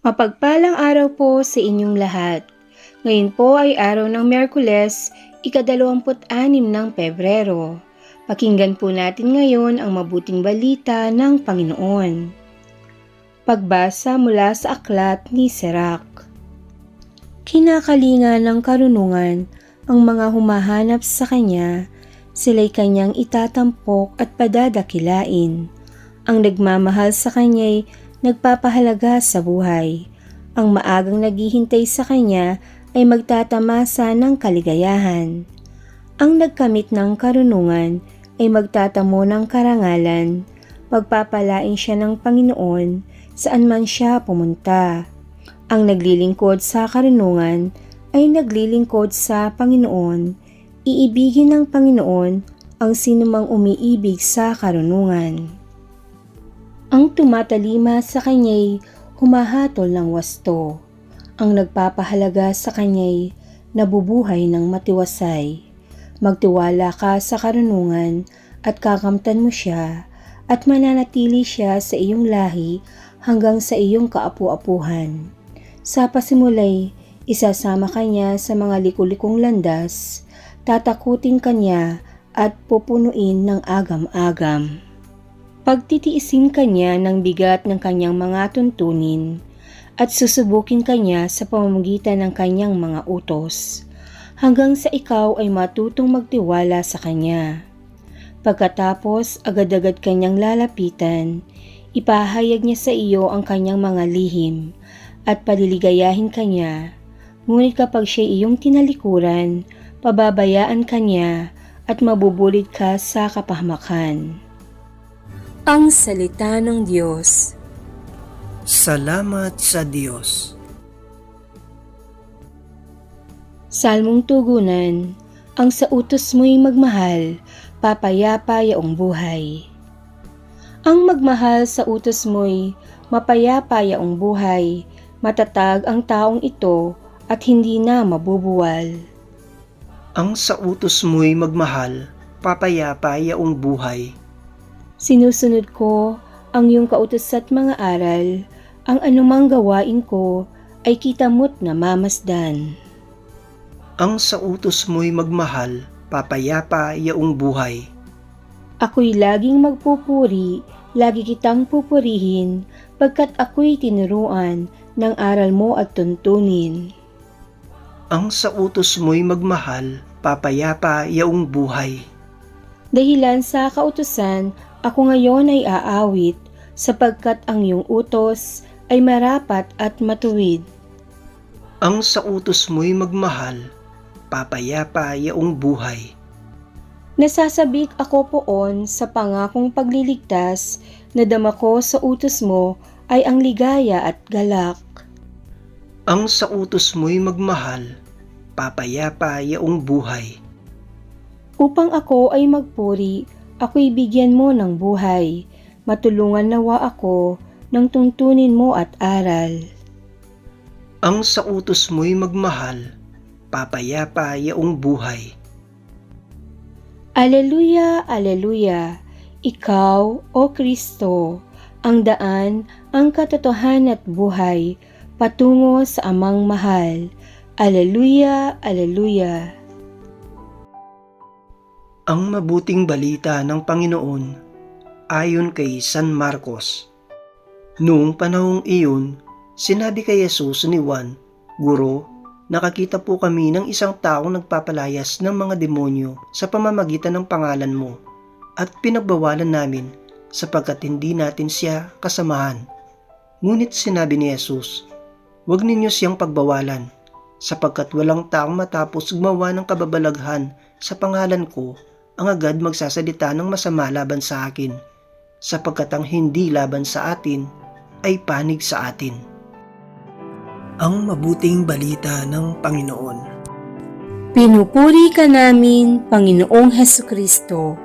Mapagpalang araw po sa inyong lahat. Ngayon po ay araw ng Merkules, ikadalawamput-anim ng Pebrero. Pakinggan po natin ngayon ang mabuting balita ng Panginoon. Pagbasa mula sa aklat ni Sirach. Kinakalinga ng karunungan ang mga humahanap sa kanya, sila'y kanyang itatampok at padadakilain. Ang nagmamahal sa kanya'y nagpapahalaga sa buhay. Ang maagang naghihintay sa kanya ay magtatamasa ng kaligayahan. Ang nagkamit ng karunungan ay magtatamo ng karangalan. Pagpapalain siya ng Panginoon saan man siya pumunta. Ang naglilingkod sa karunungan ay naglilingkod sa Panginoon. Iibigin ng Panginoon ang sinumang umiibig sa karunungan. Ang tumatalima sa kanya'y humahatol ng wasto. Ang nagpapahalaga sa kanya'y nabubuhay ng matiwasay. Magtiwala ka sa karunungan at kakamtan mo siya at mananatili siya sa iyong lahi hanggang sa iyong kaapu-apuhan. Sa pasimulay, isasama kanya sa mga likulikong landas, tatakutin kanya at pupunuin ng agam-agam. Pagtitiisin kanya ng bigat ng kanyang mga tuntunin at susubukin kanya sa pamamagitan ng kanyang mga utos hanggang sa ikaw ay matutong magtiwala sa kanya. Pagkatapos agad-agad kanyang lalapitan, ipahayag niya sa iyo ang kanyang mga lihim at paliligayahin kanya. Ngunit kapag siya iyong tinalikuran, pababayaan kanya at mabubulit ka sa kapahamakan. Ang Salita ng Diyos Salamat sa Diyos. Salmong Tugunan Ang sa utos mo'y magmahal, papayapa yaong buhay. Ang magmahal sa utos mo'y mapayapa yaong buhay, matatag ang taong ito at hindi na mabubuwal. Ang sa utos mo'y magmahal, papayapa yaong buhay. Sinusunod ko ang iyong kautos at mga aral, ang anumang gawain ko ay kita mo't namamasdan. Ang sa utos mo'y magmahal, papayapa yaong buhay. Ako'y laging magpupuri, lagi kitang pupurihin, pagkat ako'y tinuruan ng aral mo at tuntunin. Ang sa utos mo'y magmahal, papayapa yaong buhay. Dahilan sa kautusan, ako ngayon ay aawit, sapagkat ang iyong utos ay marapat at matuwid. Ang sa utos mo'y magmahal, papayapa yaong buhay. Nasasabik ako poon sa pangakong pagliligtas na dama ko sa utos mo ay ang ligaya at galak. Ang sa utos mo'y magmahal, papayapa yaong buhay. Upang ako ay magpuri, ako'y bigyan mo ng buhay. Matulungan nawa ako ng tuntunin mo at aral. Ang sa utos mo'y magmahal, papayapa yaong buhay. Aleluya, aleluya. Ikaw, O Kristo, ang daan, ang katotohanan at buhay, patungo sa amang mahal. Aleluya, aleluya. Ang mabuting balita ng Panginoon ayon kay San Marcos. Noong panahong iyon, sinabi kay Jesus ni Juan, Guro, nakakita po kami ng isang taong nagpapalayas ng mga demonyo sa pamamagitan ng pangalan mo at pinagbawalan namin sapagkat hindi natin siya kasamahan. Ngunit sinabi ni Jesus, Huwag ninyo siyang pagbawalan sapagkat walang taong matapos gumawa ng kababalaghan sa pangalan ko ang agad magsasalita ng masama laban sa akin, sapagkat ang hindi laban sa atin ay panig sa atin. Ang mabuting balita ng Panginoon. Pinupuri ka namin, Panginoong Heso Kristo.